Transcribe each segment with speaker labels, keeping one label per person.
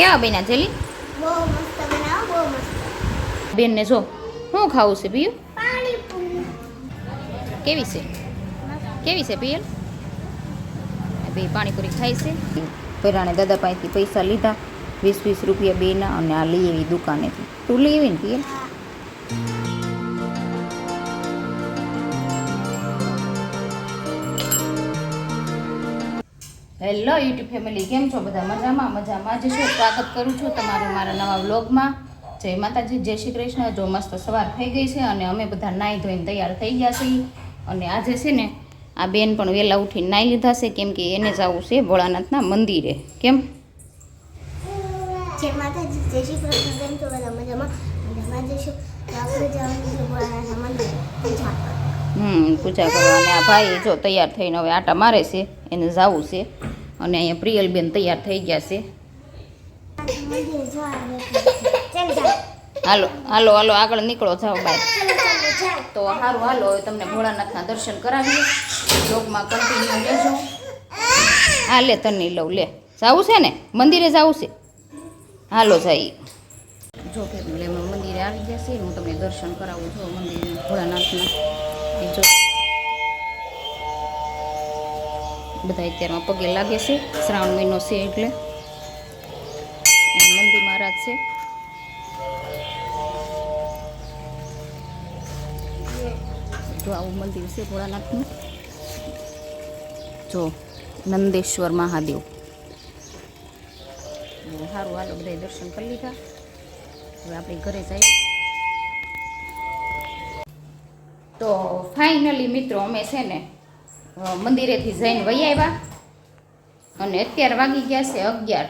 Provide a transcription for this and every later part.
Speaker 1: કેવા બન્યા જેલી
Speaker 2: બહુ મસ્ત બનાવો બહુ મસ્ત.
Speaker 1: બેનને જો શું ખાવું છે પિયું કેવી છે? કેવી છે પિયલ બે પાણીપુરી ખાય છે. પહેરાણે દાદા પાસેથી પૈસા લીધા વીસ વીસ રૂપિયા બેના અને આ લઈ એવી દુકાનેથી. તું લઈ એવી ને પિયલ હેલો યુટ્યુબ ફેમિલી કેમ છો બધા? મજામાં? મજામાં જ છો. સ્વાગત કરું છું તમારું મારા નવા વ્લોગમાં. જય માતાજી જય શ્રી કૃષ્ણ. જો મસ્ત સવાર થઈ ગઈ છે અને અમે બધા નાહી ધોઈને તૈયાર થઈ ગયા છીએ. અને આજે છે ને આ બેન પણ વહેલા ઉઠીને નાહી લીધા છે કેમ કે એને જવું છે ભોળાનાથના મંદિરે. કેમ?
Speaker 2: જય માતાજી જય શ્રી કૃષ્ણ. કેમ છો બધા? મજામાં? મજામાં જઈશું આપણે જવાનું છે ભોળાનાથના મંદિરે. પૂજા કરવા.
Speaker 1: હમ પૂજા કરવા. આ ભાઈ જો તૈયાર થઈને હવે આટા મારે છે એને જવું છે. અને અહીંયા પ્રિયલબેન તૈયાર થઈ ગયા છે. હાલો હાલો હાલો, આગળ નીકળો, જાઓ બાય. તો સારું હાલો, હવે તમને ભોળાનાથના દર્શન કરાવીએ. યોગમાં કન્ટિન્યુ લેજો હા, લે તને લઉં, લે. જાવું છે ને? મંદિરે જવું છે? હાલો જઈએ જો અમે મંદિરે આવી ગયા છીએ હું તમને દર્શન કરાવું છું મંદિરે, ભોળાનાથના. જો. બધા અત્યારમાં પગે લાગે છે. શ્રાવણ મહિનો છે એટલે. નંદી મહારાજ છે. જો આવું મંદિર છે ભોળાનાથનું. જો નંદેશ્વર મહાદેવ. સારું હાલો બધા દર્શન કરી લીધા. હવે આપણે ઘરે જઈએ. તો ફાઇનલી મિત્રો, અમે છે ને મંદિરેથી જઈને વહી આવ્યા. અને અત્યારે વાગી ગયા છે અગિયાર.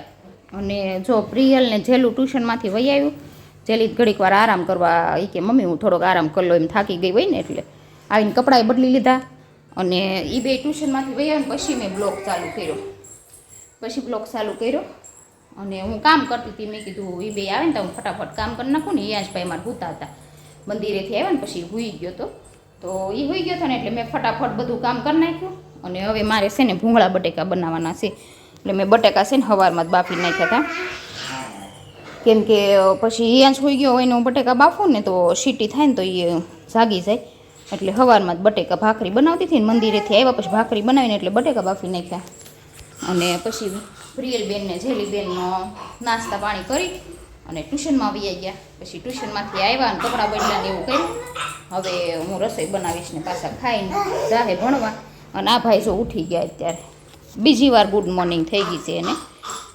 Speaker 1: અને જો પ્રિયલ ને જેલું ટ્યુશનમાંથી વહી આવ્યું, જેલી ઘડીક વાર આરામ કરવા એ કે, મમ્મી, હું થોડોક આરામ કરી લો. એમ થાકી ગઈ હોય ને એટલે. આવીને કપડાએ બદલી લીધા. અને એ બે ટ્યુશનમાંથી વહી આવ્યા પછી મેં બ્લોગ ચાલુ કર્યો. પછી બ્લોગ ચાલુ કર્યો. અને હું કામ કરતી હતી, મેં કીધું એ બે આવે ને તો હું ફટાફટ કામ કરી નાખું ને યાશભાઈ મારે ભૂતા હતા. મંદિરેથી આવ્યા ને પછી હુઈ ગયો તો. તો એ હોઈ ગયો હતો ને એટલે મેં ફટાફટ બધું કામ કરી નાખ્યું. અને હવે મારે છે ને ભૂંગળા બટેકા બનાવવાના છે. એટલે મેં બટેકા છે ને સવારમાં જ બાફી નાખ્યા હતા કેમ કે પછી અહીંયા જ હોઈ ગયો હોય ને હું બટેકા બાફું ને તો સીટી થાય ને તો એ જાગી જાય. એટલે સવારમાં જ બટેકા ભાખરી બનાવતી હતી ને મંદિરેથી આવ્યા પછી ભાખરી બનાવીને એટલે બટેકા બાફી નાખ્યા. અને પછી પ્રિયલબેન ને જેલીબેનનો નાસ્તા પાણી કરી અને ટ્યુશનમાં આવી ગયા. પછી ટ્યુશનમાંથી આવ્યા અને કપડાં બદલાને એવું કર્યું. હવે હું રસોઈ બનાવીશ ને પાછા ખાઈને જાહે ભણવા. અને આ ભાઈ જો ઉઠી ગયા અત્યારે. બીજી વાર ગુડ મોર્નિંગ થઈ ગઈ છે એને.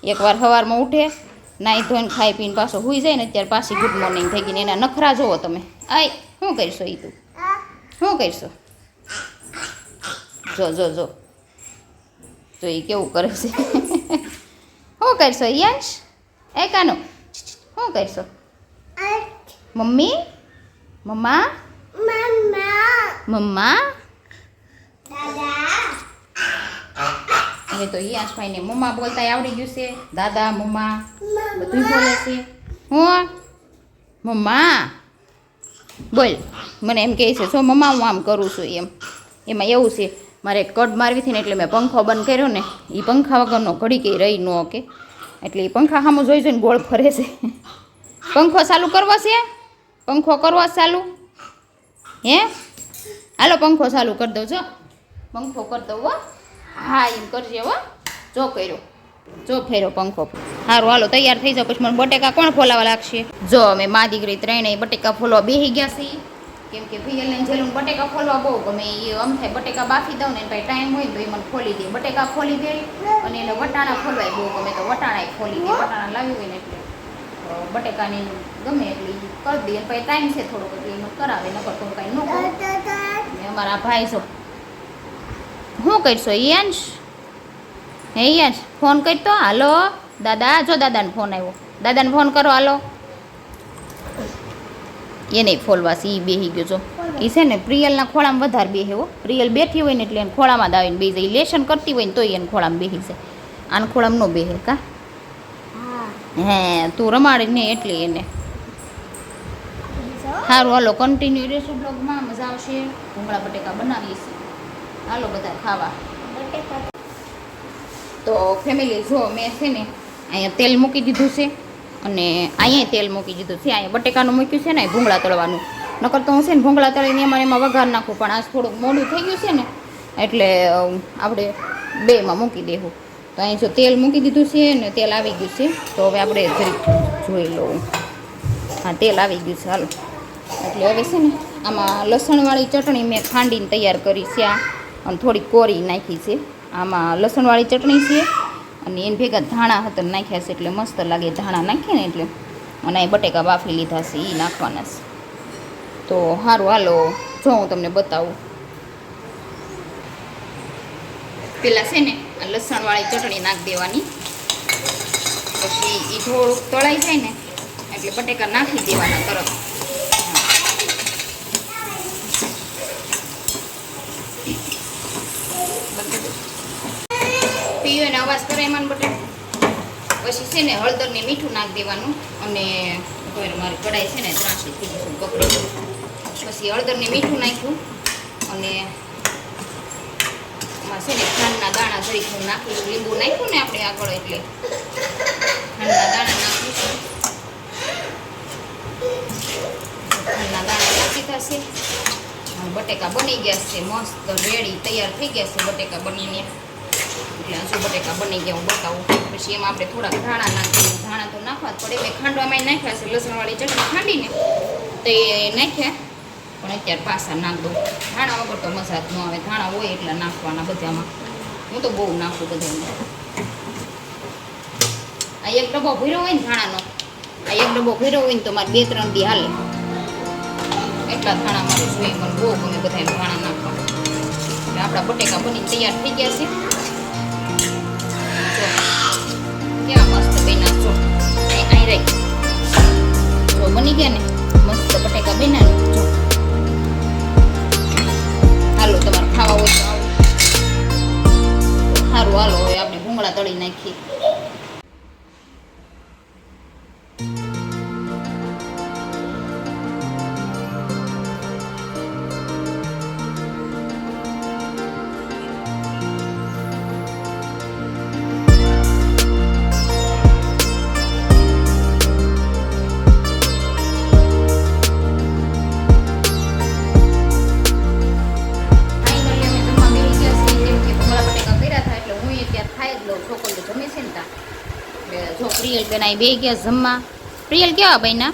Speaker 1: એકવાર સવારમાં ઉઠે નાહી ધોઈને ખાઈ પીને પાછો હોઈ જાય ને અત્યારે પાછી ગુડ મોર્નિંગ થઈ ગઈ ને એના નખરા જોવો તમે. આય, શું કરશો એ તું? શું કરશો? જો જો જો. તો એ કેવું કરે છે? શું કરશો યશ એ કાનો શું કરશો? મમ્મી? મમ્મા?
Speaker 2: મમ્મા.
Speaker 1: હવે તો યશભાઈને મમ્મા બોલતા આવડી ગયું છે. દાદા મમ્મા બધું બોલે છે. હું? મમ્મા? બોલ. મને એમ કહે છે શું મમ્મા હું આમ કરું છું એમ. એમાં એવું છે મારે કડ મારવી હતી ને એટલે મેં પંખો બંધ કર્યો ને. એ પંખા વગરનો ઘડી કંઈ રહી ન કે એટલે એ પંખા સામું જોઈ જોઈને ગોળ ફરે છે. પંખો ચાલુ કરવો છે? પંખો કરવો ચાલુ? હે? હાલો પંખો ચાલુ કરી દઉં, જો. પંખો કરી દઉં, હો. હા, એમ કરજે, હો. જો કર્યો. જો ફેરો પંખો. સારું હાલો, તૈયાર થઈ જાવ પછી મને બટેકા કોણ ફોલાવા લાગશે? જો, અમે મા દીકરી ત્રણેય બટેકા ફોલવા બેસી ગયા છીએ. કેમ કે ભાઈ લઈને જેલું બટેકા ખોલવા બહુ ગમે એ આમ થાય બટેકા બાફી દઉં ને ભાઈ ટાઈમ હોય ભાઈ મને ખોલી દે. બટેકા ખોલી દે અને એને વટાણા ખોલવાય બહુ ગમે, તો વટાણા ખોલી દે. વટાણા લાવી હોય ને એટલે. બટેકાની ગમે એટલે કરી દે. અને પછી ટાઈમ છે થોડોક, એટલે એમાં કરાવે, નકર તો કાંઈ ન કરું. અમારા ભાઈ છો શું કરશો? યંશ હે યંશ ફોન કરતો હાલો? દાદા જો દાદાને ફોન આવ્યો. દાદાને ફોન કરો, હાલો. એને નહીં છે એ બેહી ગયો જો. એ છે ને પ્રિયલના ખોળામાં વધારે બેસે હો. પ્રિયલ બેઠી હોય ને એટલે એને ખોળામાં જ આવીને બેસી જાય. લેશન કરતી હોય ને તોય એને ખોળામાં બેસી છે આને ખોળામાં ન બેહે કા?
Speaker 2: હા.
Speaker 1: હે તું રમાડી ને એટલે એને. સારું હાલો કન્ટિન્યુ રહેશે બ્લોગમાં. મજા આવશે. ભૂંગળા બટેકા બનાવીએ છીએ. હાલો બધા ખાવા. તો ફેમિલી જો મેં છે ને અહીંયા તેલ મૂકી દીધું છે. અને અહીંયા તેલ મૂકી દીધું છે અહીંયા બટેકાનું મૂક્યું છે ને ભૂંગળા તળવાનું. નકર તો હું છે ને ભૂંગળા તળીને એમાં એમાં વઘાર નાખું, પણ આજ થોડુંક મોડું થઈ ગયું છે ને, એટલે આપણે બેમાં મૂકી દેવું. તો અહીં જો તેલ મૂકી દીધું છે ને, તેલ આવી ગયું છે, તો હવે આપણે જરીક જોઈ લઉં. હા, તેલ આવી ગયું છે, હાલો. એટલે હવે છે ને, આમાં લસણવાળી ચટણી મેં ખાંડીને તૈયાર કરી છે આ, અને થોડી કોરી નાખી છે. આમાં લસણવાળી ચટણી છે અને એને ભેગા ધાણા હતા નાખ્યા છે એટલે મસ્ત લાગે ધાણા નાખીએ ને એટલે અને એ બટેકા બાફી લીધા છે એ નાખવાના છે. તો સારું હાલો, જો હું તમને બતાવું. પેલા છે ને લસણવાળી ચટણી નાખી દેવાની. પછી એ થોડુંક તળાઈ જાય ને, એટલે બટેકા નાખી દેવાના તરત. પીયો ને અવાજ કરે એમાં બટે પછી છે ને હળદર ને મીઠું નાખી દેવાનું અને મારી કઢાઈ છે ને ત્રાસી થઈ જશે કપડી પછી હળદર ને મીઠું નાખ્યું અને છે ને ખાંડના દાણા જરીક હું નાખીશું લીંબુ નાખ્યું ને આપણે આગળ એટલે. ખાંડના દાણા નાખીશું ખાંડના દાણા નાખી થશે બટેકા બની ગયા છે, મસ્ત રેડી, તૈયાર થઈ ગયા છે બટેકા બનીને. એટલે હજુ બટેકા બની ગયા હું બતાવું. પછી એમાં આપણે થોડાક ધાણા નાખીએ. ધાણા તો નાખવા જ પડે. મેં ખાંડવામાં નાખ્યા છે. લસણવાળી ચટણી ખાંડીને તો એ નાખ્યા. પણ અત્યારે પાસા નાખ દઉં. ધાણા વગર તો મજા જ ન આવે. ધાણા હોય એટલે નાખવાના બધામાં. હું તો બહુ નાખું બધામાં. આ એક ડબ્બો ભર્યો હોય ને ધાણાનો, આ એક ડબ્બો ભર્યો હોય ને તો મારે બે ત્રણ દી હાલે. એટલા ધાણા મારે જોઈએ. મને બહુ ગમે બધા ધાણા નાખવા. આપણા બટેકા બની તૈયાર થઈ ગયા છે. બેન બે ગયા જમવા. પ્રિયલ, કેવા બન્યું?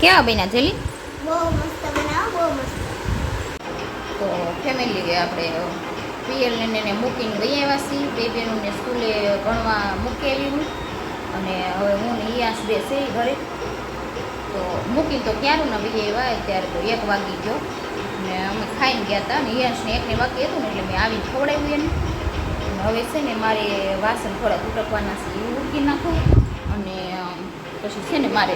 Speaker 1: કેવા બન્યા, જેલી? તો ફેમિલી આપણે પ્રિયલને એને મૂકીને ગઈ આવ્યા છીએ. બે બહેનોને સ્કૂલે ભણવા મૂકી આવી હું. અને હવે હું ને ઈયાસ બે છે ઘરે. તો મૂકીને તો ક્યારું ને બી આવ્યા ત્યારે તો એક વાગી ગયો. ને અમે ખાઈને ગયા હતા ને ઈયાસને એકને વાગી હતું ને એટલે મેં આવીને ખવડાવ્યું એને. હવે છે ને મારે વાસણ થોડા ઉટકવાના છે, એ ઉટકી નાખું અને પછી છે ને મારે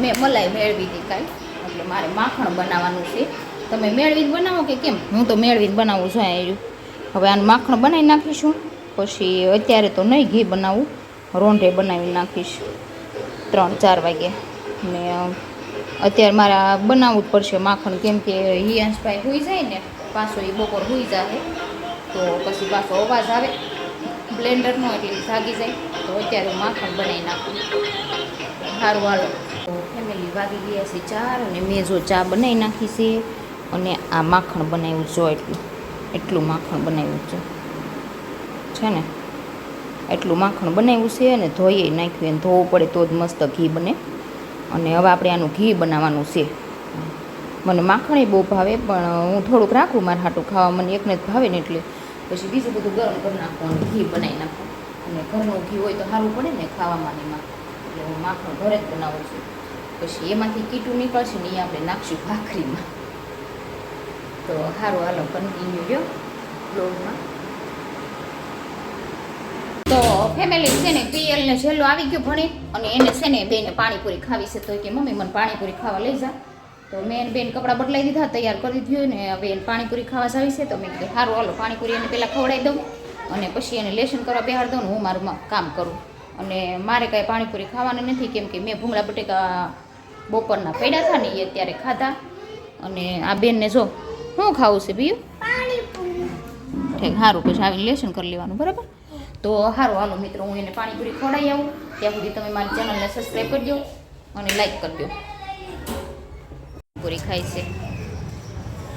Speaker 1: મેં મલાઈ મેળવી હતી કાંઈ એટલે મારે માખણ બનાવવાનું છે. તમે મેળવીને બનાવો કે કેમ? હું તો મેળવી જ બનાવું છું. આવ્યું હવે આનું માખણ બનાવી નાખીશું, પછી અત્યારે તો નહીં ઘી બનાવું, રોંઢે બનાવી નાખીશ ત્રણ ચાર વાગે. ને અત્યારે મારે બનાવવું જ પડશે માખણ, કેમ કે હિયાંશભાઈ હોઈ જાય ને, પાછો એ બપોર હોઈ જાય તો પછી પાછો અવાજ આવે, બ્લેન્ડરનો એટલે ભાગી જાય, તો અત્યારે હું માખણ બનાવી નાખું. સારું હાલો. તો ફેમિલી વાગી ગયા છે ચાર અને મેં જો ચા બનાવી નાખી છે અને આ માખણ બનાવ્યું જો એટલું એટલું માખણ બનાવ્યું છે. છે ને? એટલું માખણ બનાવ્યું છે અને ધોઈએ નાખ્યું એને ધોવું પડે તો જ મસ્ત ઘી બને. અને હવે આપણે આનું ઘી બનાવવાનું છે. મને માખણ બહુ ભાવે, પણ હું થોડુંક રાખું મારા હાટું ખાવા, મને એકને જ ભાવે ને એટલે પછી બીજું બધું ગરમ કરી નાખવાનું, ઘી બનાવી નાખું. અને ઘરનું ઘી હોય તો સારું પડે ને ખાવામાં એમાં. એટલે હું માખણ ઘરે જ બનાવું છું. પછી એમાંથી કીટું નીકળશે ને એ આપણે નાખશું ભાખરીમાં. તો સારું હાલો કન્ટિન્યુ રહ્યો બ્લોગમાં તો ફેમિલી છે ને પીએલને છેલ્લો આવી ગયો ભણી, અને એને છે ને બેને પાણીપુરી ખાવી છે. તો કે, મમ્મી, મને પાણીપુરી ખાવા લઈ જા. તો મેં એને બેન કપડાં બદલાઈ દીધા તૈયાર કરી દીધું ને હવે એને પાણીપુરી ખાવા જાવી છે તો મેં કીધું સારું હાલો પાણીપુરી એને પહેલાં ખવડાવી દઉં અને પછી એને લેશન કરવા બેહાડ દઉં ને હું મારું કામ કરું. અને મારે કાંઈ પાણીપુરી ખાવાનું નથી કેમ કે મેં ભૂંગળા બટેકા બપોરના પડ્યા હતા ને એ અત્યારે ખાધા. અને આ બેનને જો શું ખાવું છે બીજું? ઠીક સારું પછી આવીને લેસન કરી લેવાનું બરાબર? તો સારું હાલો મિત્રો હું એને પાણીપુરી ખવડાવી આવું. ત્યાં સુધી તમે મારી ચેનલને સબસ્ક્રાઈબ કરજો અને લાઈક કરજો. પૂરી ખાઈ છે.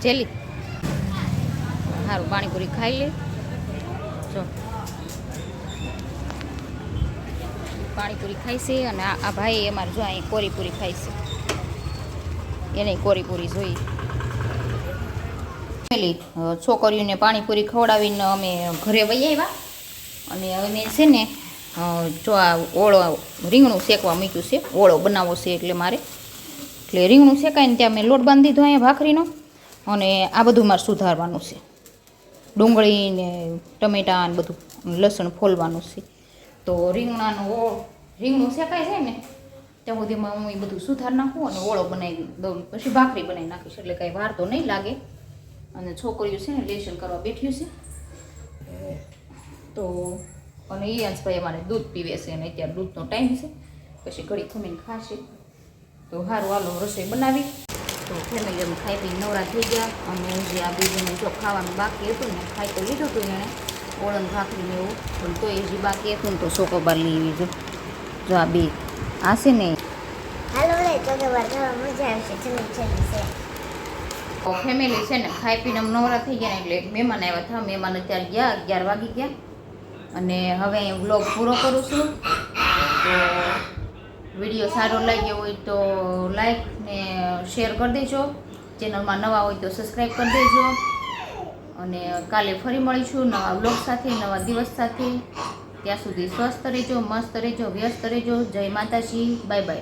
Speaker 1: જેલી. સારું પાણીપુરી ખાઈ લે. જો. પાણીપુરી ખાઈ છે અને આ ભાઈ અમારે જો અહીં કોરીપુરી ખાઈ છે. એને કોરીપુરી જોઈ. છોકરીઓને પાણીપુરી ખવડાવીને અમે ઘરે વહી આવ્યા. અને અમે છે ને જો આ ઓળો રીંગણું શેકવા મૂક્યું છે. ઓળો બનાવવો છે એટલે મારે. એટલે રીંગણું શેકાય ને ત્યાં મેં લોટ બાંધી દીધો અહીંયા ભાખરીનો અને આ બધું મારે સુધારવાનું છે. ડુંગળી ને ટમેટાં ને બધું લસણ ફોલવાનું છે. તો રીંગણાનો ઓળ રીંગણું શેકાય છે ને, ત્યાં સુધીમાં હું એ બધું સુધાર નાખું અને ઓળો બનાવી દઉં. પછી ભાખરી બનાવી નાખીશ, એટલે કાંઈ વાર તો નહીં લાગે. અને છોકરીઓ છે ને, લેશન કરવા બેઠ્યું છે. તો, અને એ અંશભાઈ અમારે દૂધ પીવે છે અને અત્યારે દૂધનો ટાઈમ છે. પછી ઘડી ખમીને ખાશે. તો સારું હાલો રસોઈ બનાવી. તો ફેમિલી અમે ખાઈ પીને નવરા થઈ ગયા. અને જે આ બીજું જો ખાવાનું બાકી હતું ને ખાઈ તો લીધું હતું એણે. ઓળણ ભાખરી ને એવું. પણ તો એ જે બાકી હતું ને તો ચોકોબાર લેવી જો. જો આ બે આ છે ને.
Speaker 2: હાલો રે તો કે વાર ખાવા મજા આવશે. ચલો ચલો છે
Speaker 1: ફેમિલી છે ને ખાઈ પીને નવરા થઈ ગયા એટલે એક મહેમાન આવ્યા હતા. મહેમાન અત્યારે ગયા અગિયાર વાગી ગયા. અને હવે અહીં વ્લોગ પૂરો કરું છું. તો વીડિયો સારો લાગ્યો હોય તો લાઈક ને શેર કરી દેજો. ચેનલમાં નવા હોય તો સબસ્ક્રાઈબ કરી દેજો. અને કાલે ફરી મળીશું નવા બ્લોગ સાથે, નવા દિવસ સાથે. ત્યાં સુધી સ્વસ્થ રહેજો, મસ્ત રહેજો, વ્યસ્ત રહેજો. જય માતાજી. Bye bye